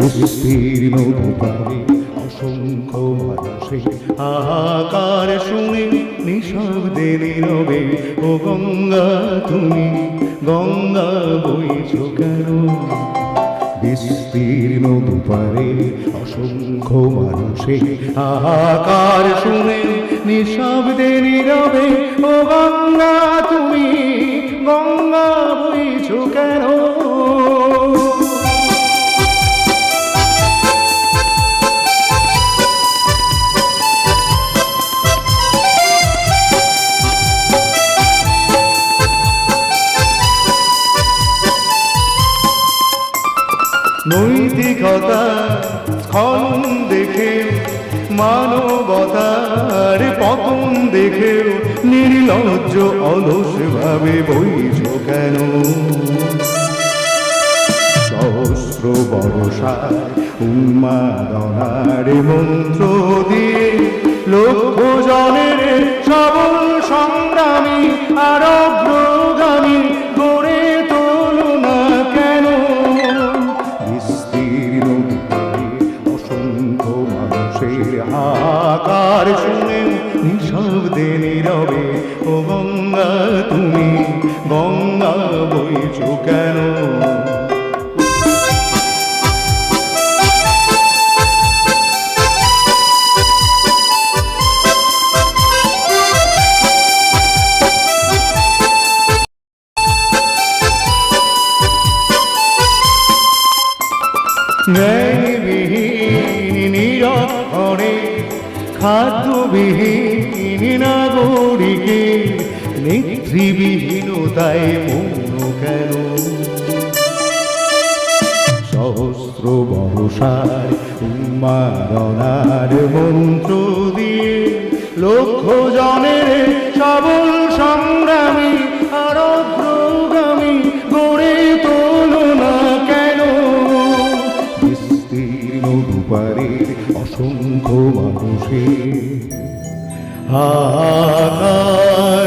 বিস্তীর্ণ দুপারে অসংখ্য মানুষের হাহাকার শুনে নিঃশব্দে নীরবে, ও গঙ্গা, তুমি গঙ্গা বইছ কেন? বিস্তীর্ণ দুপারে অসংখ্য মানুষের হাহাকার শুনে নিঃশব্দে নৈতিকতা স্খন দেখে, মানবতার পতন দেখে নির্লজ্জ অলস ভাবে বইছ কেন? সহস্র বর্ষায় উন্মাদনার মন্ত্র মানুষের হাহাকার শুনে নিঃশব্দে নীরবে ও গঙ্গা তুমি গঙ্গা বইছ কেন? ন্যায়বিহীন নিরক্ষণে খাদ্যবিহীন নাগরিকে নেতৃবিহীনতায় মৌন কেন? সহস্র বর্ষার উন্মাদনার মন্ত্র দিয়ে লক্ষ জনের সবল সংগ্রামী দুপারের অসংখ্য মানুষের। হাহাকার